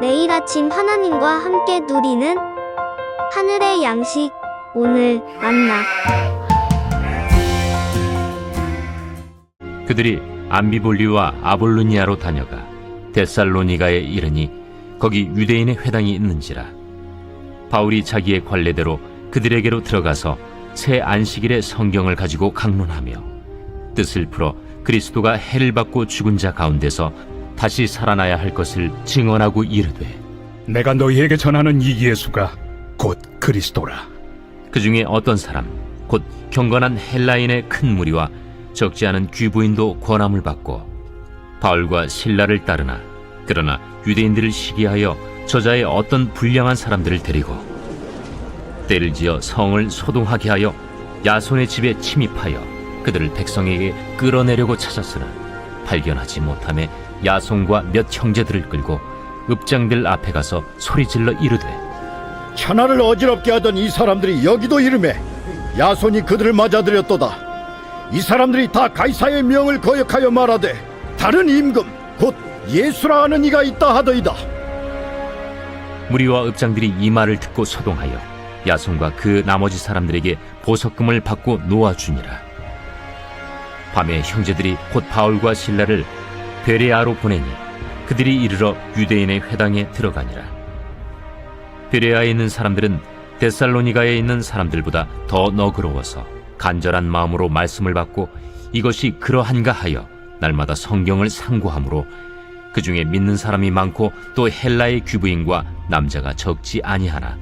매일 아침 하나님과 함께 누리는 하늘의 양식 오늘 만나. 그들이 암비볼리와 아볼루니아로 다녀가 데살로니가에 이르니 거기 유대인의 회당이 있는지라. 바울이 자기의 관례대로 그들에게로 들어가서 새 안식일의 성경을 가지고 강론하며 뜻을 풀어 그리스도가 해를 받고 죽은 자 가운데서 다시 살아나야 할 것을 증언하고 이르되 내가 너희에게 전하는 이 예수가 곧 그리스도라. 그 중에 어떤 사람 곧 경건한 헬라인의 큰 무리와 적지 않은 귀부인도 권함을 받고 바울과 신라를 따르나 그러나 유대인들을 시기하여 저자의 어떤 불량한 사람들을 데리고 때를 지어 성을 소동하게 하여 야손의 집에 침입하여 그들을 백성에게 끌어내려고 찾았으나 발견하지 못함에 야손과 몇 형제들을 끌고 읍장들 앞에 가서 소리질러 이르되 천하를 어지럽게 하던 이 사람들이 여기도 이름에 야손이 그들을 맞아들였도다. 이 사람들이 다 가이사의 명을 거역하여 말하되 다른 임금 곧 예수라 하는 이가 있다 하더이다. 무리와 읍장들이 이 말을 듣고 소동하여 야손과 그 나머지 사람들에게 보석금을 받고 놓아주니라. 밤에 형제들이 곧 바울과 신라를 베레아로 보내니 그들이 이르러 유대인의 회당에 들어가니라. 베레아에 있는 사람들은 데살로니가에 있는 사람들보다 더 너그러워서 간절한 마음으로 말씀을 받고 이것이 그러한가 하여 날마다 성경을 상고하므로 그 중에 믿는 사람이 많고 또 헬라의 귀부인과 남자가 적지 아니하나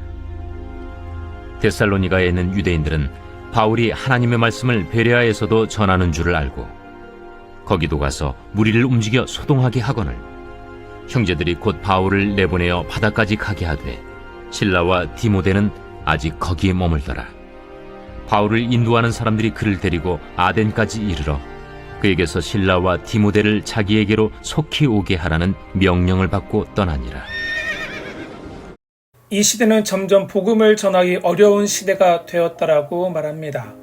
데살로니가에 있는 유대인들은 바울이 하나님의 말씀을 베레아에서도 전하는 줄을 알고 거기도 가서 무리를 움직여 소동하게 하거늘 형제들이 곧 바울을 내보내어 바다까지 가게 하되 신라와 디모데는 아직 거기에 머물더라 바울을 인도하는 사람들이 그를 데리고 아덴까지 이르러 그에게서 신라와 디모데를 자기에게로 속히 오게 하라는 명령을 받고 떠나니라. 이 시대는 점점 복음을 전하기 어려운 시대가 되었다라고 말합니다.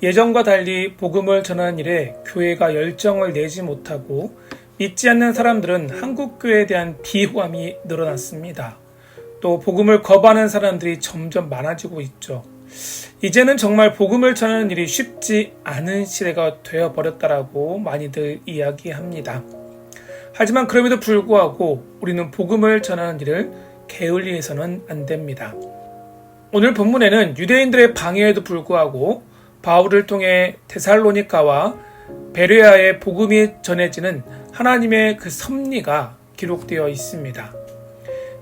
예전과 달리 복음을 전하는 일에 교회가 열정을 내지 못하고 믿지 않는 사람들은 한국 교회에 대한 비호감이 늘어났습니다. 또 복음을 거부하는 사람들이 점점 많아지고 있죠. 이제는 정말 복음을 전하는 일이 쉽지 않은 시대가 되어 버렸다라고 많이들 이야기합니다. 하지만 그럼에도 불구하고 우리는 복음을 전하는 일을 게을리해서는 안 됩니다. 오늘 본문에는 유대인들의 방해에도 불구하고 바울을 통해 데살로니카와 베레아의 복음이 전해지는 하나님의 그 섭리가 기록되어 있습니다.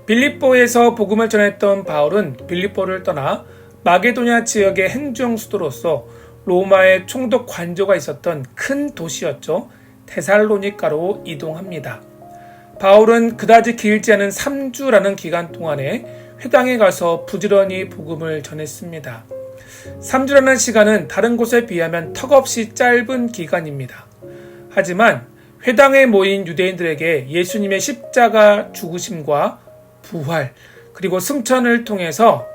빌립보에서 복음을 전했던 바울은 빌립보를 떠나 마게도냐 지역의 행정 수도로서 로마의 총독 관저가 있었던 큰 도시였죠. 데살로니카로 이동합니다. 바울은 그다지 길지 않은 3주라는 기간 동안에 회당에 가서 부지런히 복음을 전했습니다. 3주라는 시간은 다른 곳에 비하면 턱없이 짧은 기간입니다. 하지만 회당에 모인 유대인들에게 예수님의 십자가 죽으심과 부활, 그리고 승천을 통해서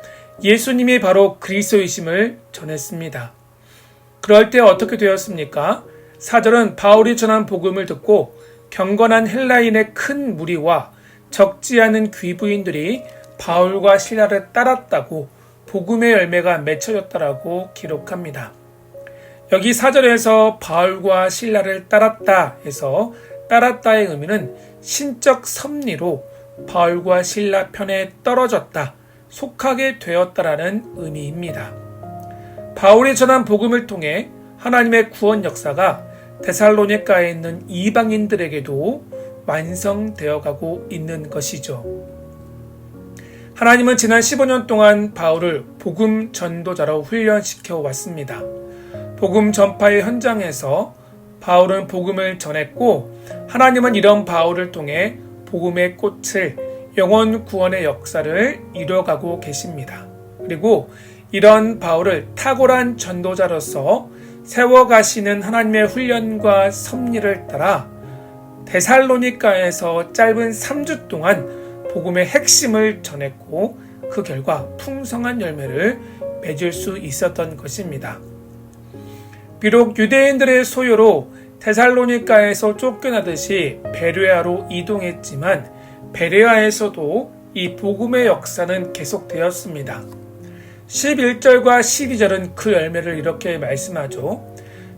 예수님이 바로 그리스도이심을 전했습니다. 그럴 때 어떻게 되었습니까? 사절은 바울이 전한 복음을 듣고 경건한 헬라인의 큰 무리와 적지 않은 귀부인들이 바울과 신라를 따랐다고 복음의 열매가 맺혀졌다라고 기록합니다. 여기 사절에서 바울과 신라를 따랐다 해서 따랐다의 의미는 신적 섭리로 바울과 신라 편에 떨어졌다, 속하게 되었다라는 의미입니다. 바울이 전한 복음을 통해 하나님의 구원 역사가 데살로니카에 있는 이방인들에게도 완성되어 가고 있는 것이죠. 하나님은 지난 15년 동안 바울을 복음 전도자로 훈련시켜 왔습니다. 복음 전파의 현장에서 바울은 복음을 전했고 하나님은 이런 바울을 통해 복음의 꽃을 영원 구원의 역사를 이뤄가고 계십니다. 그리고 이런 바울을 탁월한 전도자로서 세워가시는 하나님의 훈련과 섭리를 따라 데살로니카에서 짧은 3주 동안 복음의 핵심을 전했고 그 결과 풍성한 열매를 맺을 수 있었던 것입니다. 비록 유대인들의 소요로 데살로니카에서 쫓겨나듯이 베르야로 이동했지만 베레아에서도 이 복음의 역사는 계속되었습니다. 11절과 12절은 그 열매를 이렇게 말씀하죠.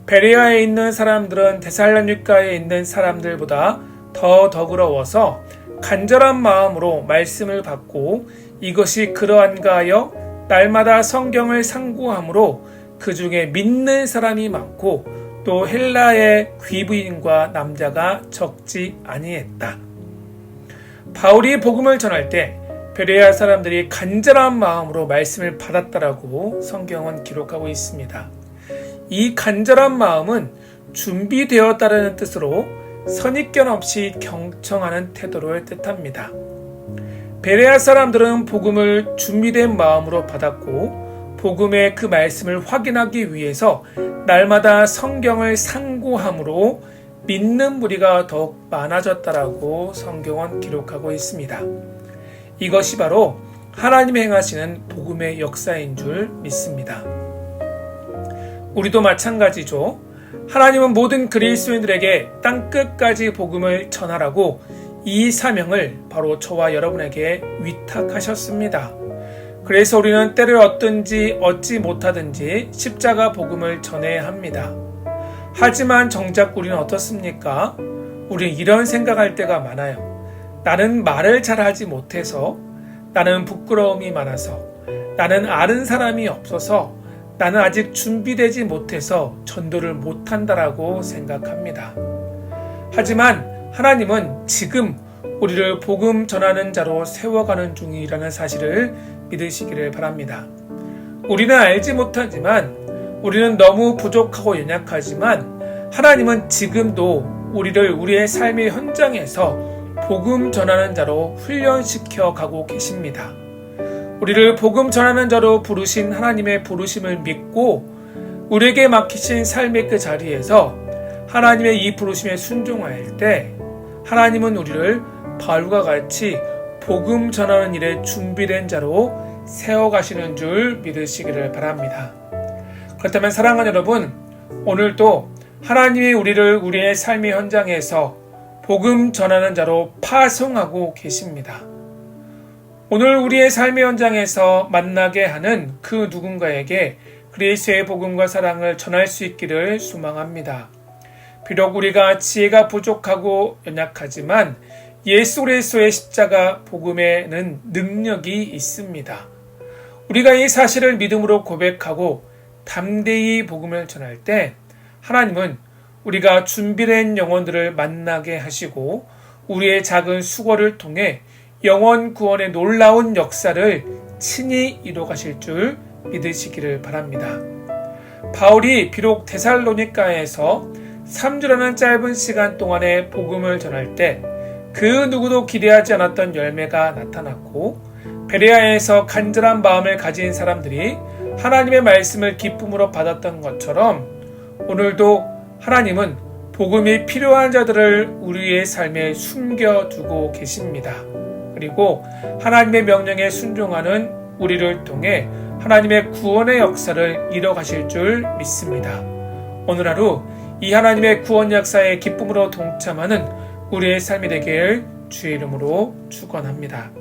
베레아에 있는 사람들은 데살로니가에 있는 사람들보다 더 더그러워서 간절한 마음으로 말씀을 받고 이것이 그러한가 하여 날마다 성경을 상고함으로 그 중에 믿는 사람이 많고 또 헬라의 귀부인과 남자가 적지 아니했다. 바울이 복음을 전할 때 베레아 사람들이 간절한 마음으로 말씀을 받았다라고 성경은 기록하고 있습니다. 이 간절한 마음은 준비되었다는 뜻으로 선입견 없이 경청하는 태도를 뜻합니다. 베레아 사람들은 복음을 준비된 마음으로 받았고 복음의 그 말씀을 확인하기 위해서 날마다 성경을 상고함으로 믿는 무리가 더욱 많아졌다라고 성경은 기록하고 있습니다. 이것이 바로 하나님이 행하시는 복음의 역사인 줄 믿습니다. 우리도 마찬가지죠. 하나님은 모든 그리스도인들에게 땅 끝까지 복음을 전하라고 이 사명을 바로 저와 여러분에게 위탁하셨습니다. 그래서 우리는 때를 얻든지 얻지 못하든지 십자가 복음을 전해야 합니다. 하지만 정작 우리는 어떻습니까? 우리는 이런 생각할 때가 많아요. 나는 말을 잘하지 못해서, 나는 부끄러움이 많아서, 나는 아는 사람이 없어서, 나는 아직 준비되지 못해서 전도를 못한다라고 생각합니다. 하지만 하나님은 지금 우리를 복음 전하는 자로 세워가는 중이라는 사실을 믿으시기를 바랍니다. 우리는 알지 못하지만 우리는 너무 부족하고 연약하지만 하나님은 지금도 우리를 우리의 삶의 현장에서 복음 전하는 자로 훈련시켜 가고 계십니다. 우리를 복음 전하는 자로 부르신 하나님의 부르심을 믿고 우리에게 맡기신 삶의 그 자리에서 하나님의 이 부르심에 순종할 때 하나님은 우리를 바울과 같이 복음 전하는 일에 준비된 자로 세워가시는 줄 믿으시기를 바랍니다. 그렇다면 사랑하는 여러분, 오늘도 하나님이 우리를 우리의 삶의 현장에서 복음 전하는 자로 파송하고 계십니다. 오늘 우리의 삶의 현장에서 만나게 하는 그 누군가에게 그리스의 복음과 사랑을 전할 수 있기를 소망합니다. 비록 우리가 지혜가 부족하고 연약하지만 예수 그리스도의 십자가 복음에는 능력이 있습니다. 우리가 이 사실을 믿음으로 고백하고 담대히 복음을 전할 때 하나님은 우리가 준비된 영혼들을 만나게 하시고 우리의 작은 수고를 통해 영원 구원의 놀라운 역사를 친히 이뤄가실 줄 믿으시기를 바랍니다. 바울이 비록 데살로니가에서 3주라는 짧은 시간 동안에 복음을 전할 때 그 누구도 기대하지 않았던 열매가 나타났고 베레아에서 간절한 마음을 가진 사람들이 하나님의 말씀을 기쁨으로 받았던 것처럼 오늘도 하나님은 복음이 필요한 자들을 우리의 삶에 숨겨두고 계십니다. 그리고 하나님의 명령에 순종하는 우리를 통해 하나님의 구원의 역사를 이뤄가실 줄 믿습니다. 오늘 하루 이 하나님의 구원 역사의 기쁨으로 동참하는 우리의 삶이 되길 주의 이름으로 축원합니다.